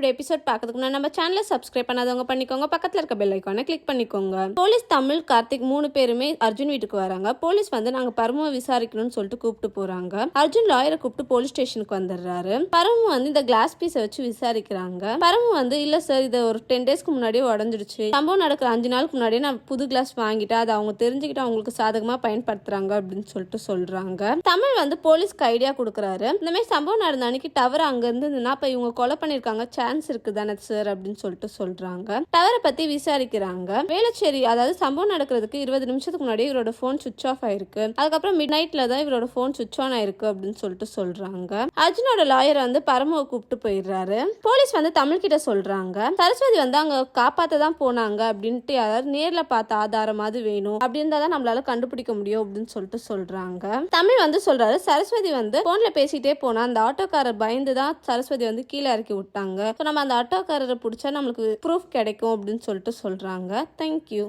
Today episode பார்க்கறதுக்கு நம்ம சேனலை சப்ஸ்கிரைப் பண்ணாதவங்க பண்ணிக்கோங்க. பக்கத்தில் இருக்க பெல் ஐக்கானை கிளிக் பண்ணிக்கோங்க. போலீஸ் தமிழ் கார்த்திக் மூணு பேருமே அர்ஜுன் வீட்டுக்கு வராங்க. போலீஸ் வந்து நாங்க பரமுவை விசாரிக்கணும்னு சொல்லிட்டு கூப்பிட்டு போறாங்க. அர்ஜுன் லாயரை கூப்பிட்டு போலீஸ் ஸ்டேஷனுக்கு வந்துடுறாரு. பரமு வந்து இந்த கிளாஸ் பீஸை வச்சு விசாரிக்கிறாங்க. பரமு வந்து இல்ல சார் இது ஒரு டென் டேஸ்க்கு முன்னாடியே உடஞ்சிடுச்சு. சம்பவம் நடக்கிற அஞ்சு நாளுக்கு முன்னாடியே நான் புது கிளாஸ் வாங்கிட்டேன். அதை அவங்க தெரிஞ்சுக்கிட்டு அவங்களுக்கு சாதகமா பயன்படுத்துறாங்க அப்படின்னு சொல்லிட்டு சொல்றாங்க. தமிழ் வந்து போலீஸ்க்கு ஐடியா கொடுக்குறாரு. இந்த மாதிரி சம்பவம் நடந்த அன்னைக்கு டவர் அங்க இருந்ததுன்னா இப்போ இவங்க கொலை பண்ணிருக்காங்க சான்ஸ் இருக்கு தானே சார் அப்படின்னு சொல்லிட்டு சொல்றாங்க. டவரை பத்தி விசாரிக்கிறாங்க. வேளச்சேரி அதாவது சம்பவம் நடக்கிறதுக்கு இருபது நிமிஷத்துக்கு முன்னாடி இவரோட போன் சுவிச் ஆஃப் ஆயிருக்கு. அதுக்கப்புறம் மிட் நைட்ல தான் இவரோட போன் சுவிச் ஆன் ஆயிருக்கு அப்படின்னு சொல்லிட்டு சொல்றாங்க. அர்ஜுனோட லாயர் வந்து பரமுவை கூப்பிட்டு போயிடுறாரு. போலீஸ் வந்து தமிழ் கிட்ட சொல்றாங்க. சரஸ்வதி வந்து அங்க காப்பாத்த தான் போனாங்க அப்படின்ட்டு யாராவது நேர்ல பார்த்த ஆதாரமாவது வேணும். அப்படி இருந்தா தான் நம்மளால கண்டுபிடிக்க முடியும் அப்படின்னு சொல்லிட்டு சொல்றாங்க. தமிழ் வந்து சொல்றாரு சரஸ்வதி வந்து போன்ல பேசிட்டே போனா அந்த ஆட்டோக்காரர் பயந்து தான் சரஸ்வதி வந்து கீழே இறக்கி விட்டாங்க. ஸோ நம்ம அந்த ஆட்டோக்காரரை பிடிச்சா நம்மளுக்கு ப்ரூஃப் கிடைக்கும் அப்படின்னு சொல்லிட்டு சொல்றாங்க. தேங்க்யூ